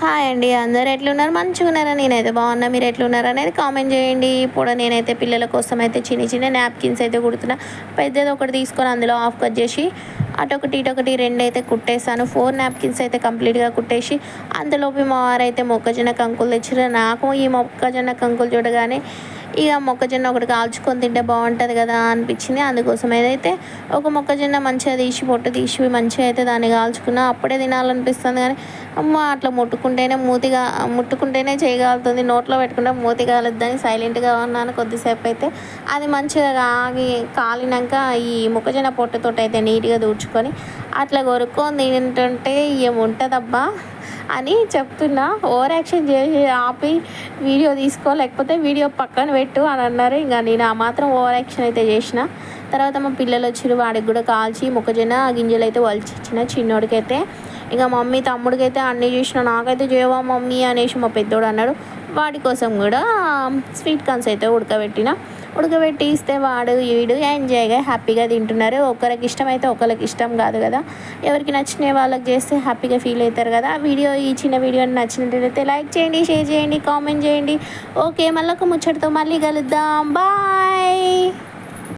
Hi అండి అందరు ఎట్లున్నారు? మంచిగా ఉన్నారా నేనైతే బాగున్నా. మీరు ఎట్లున్నారు అనేది కామెంట్ చేయండి. ఇప్పుడు నేనైతే పిల్లల కోసం అయితే చిన్న చిన్న నాప్కిన్స్ అయితే కుడుతున్నా. పెద్దది ఒకటి తీసుకొని అందులో ఆఫ్ కట్ చేసి అటొకటి ఇటొకటి రెండు అయితే కుట్టేసాను ఫోర్ నాప్కిన్స్ అయితే కంప్లీట్గా కుట్టేసి అంతలోపు మా వారైతే మొక్కజొన్న కంకులు తెచ్చిన నాకు ఈ మొక్కజొన్న కంకులు చూడగానే ఇక మొక్కజొన్న ఒకటి కాల్చుకొని తింటే బాగుంటుంది కదా అనిపించింది. అందుకోసం ఏదైతే ఒక మొక్కజొన్న మంచిగా తీసి పొట్టు తీసి మంచిగా అయితే దాన్ని కాల్చుకున్నా అప్పుడే తినాలనిపిస్తుంది కానీ అమ్మ అట్లా ముట్టుకుంటేనే మూతిగా ముట్టుకుంటేనే చేయగలుగుతుంది నోట్లో పెట్టుకుంటే మూతి కాలుద్దని సైలెంట్గా ఉన్నాను కొద్దిసేపు అయితే. అది మంచిగా కాగి కాలినాక ఈ మొక్కజొన్న పొట్టుతో అయితే నీట్గా దూడ్చుకొని అట్లా కొరుక్కొని తింటుంటే ఏముంటుందబ్బా అని చెప్తున్నా. ఓవర్ యాక్షన్ చేసి ఆపి వీడియో తీసుకో లేకపోతే వీడియో పక్కన పెట్టు అని అన్నారు. ఇంకా నేను ఆ మాత్రం ఓవర్ యాక్షన్ అయితే చేసిన. తర్వాత మా పిల్లలు వచ్చిరు వాడికి కూడా కాల్చి మొక్కజొన్న గింజలు అయితే వలిచి ఇచ్చిన చిన్నోడికైతే. ఇంకా మమ్మీ తమ్ముడికైతే అన్నీ చేసిన నాకైతే చేయవా మమ్మీ అనేసి మా పెద్దోడు అన్నాడు. వాడి కోసం కూడా స్వీట్ కార్న్స్ అయితే ఉడకబెట్టిన. ఉడకబెట్టి ఇస్తే వాడు వీడు ఎంజాయ్గా హ్యాపీగా తింటున్నారు. ఒకరికి ఇష్టం అయితే ఒకరికి ఇష్టం కాదు కదా. ఎవరికి నచ్చిన వాళ్ళకి చేస్తే హ్యాపీగా ఫీల్ అవుతారు కదా. ఆ వీడియో ఈ చిన్న వీడియో నచ్చినట్లయితే లైక్ చేయండి షేర్ చేయండి కామెంట్ చేయండి. ఓకే మళ్ళీ ఒక ముచ్చటితో మళ్ళీ కలుద్దాం. బాయ్!